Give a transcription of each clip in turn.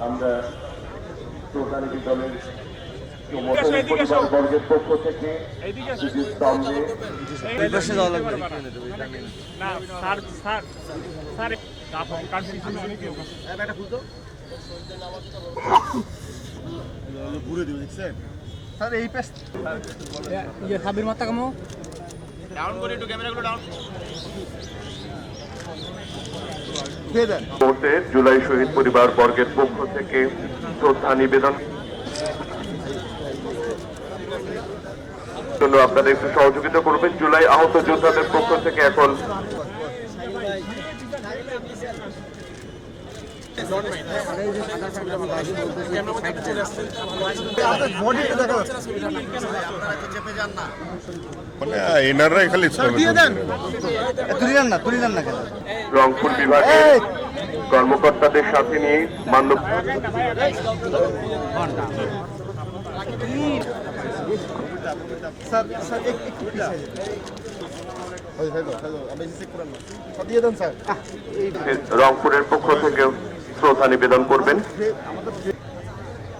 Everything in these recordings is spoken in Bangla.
আমরা প্রধানিক দলের পক্ষ থেকে স্যার এই ইয়ে সাবির মাত্রা কামো ডাউন করে একটু ক্যামেরাগুলো ডাউন মুহূর্তে জুলাই শহীদ পরিবার বর্গের পক্ষ থেকে শ্রদ্ধা নিবেদন। জন্য আপনারা একটু সহযোগিতা করবেন। জুলাই আহত যোদ্ধাদের পক্ষ থেকে এখন মানে খালি রংপুর বিভাগের কর্মকর্তাদের সাথে নিয়ে মান্য স্যার স্যার একটু এই রংপুরের পক্ষ থেকে শ্রদ্ধা নিবেদন করবেন।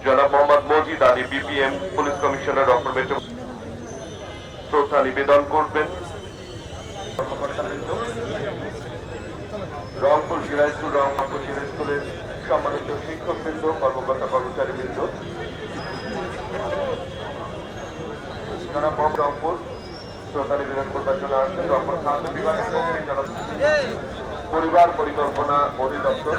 জনাব Mohammad Majid Ali, BPM police commissioner Rangpur metro শ্রদ্ধা নিবেদন করবেন। রংপুর সিরাজপুর, রংপুর সিরাজপুরের সম্মানিত শিক্ষকবৃন্দ, কর্মকর্তা কর্মচারীবৃন্দ জনাব রংপুর, শ্রদ্ধা নিবেদন করবার জন্য আসছেন রংপুর স্বাস্থ্য বিভাগের পরিবার পরিকল্পনা অধিদপ্তর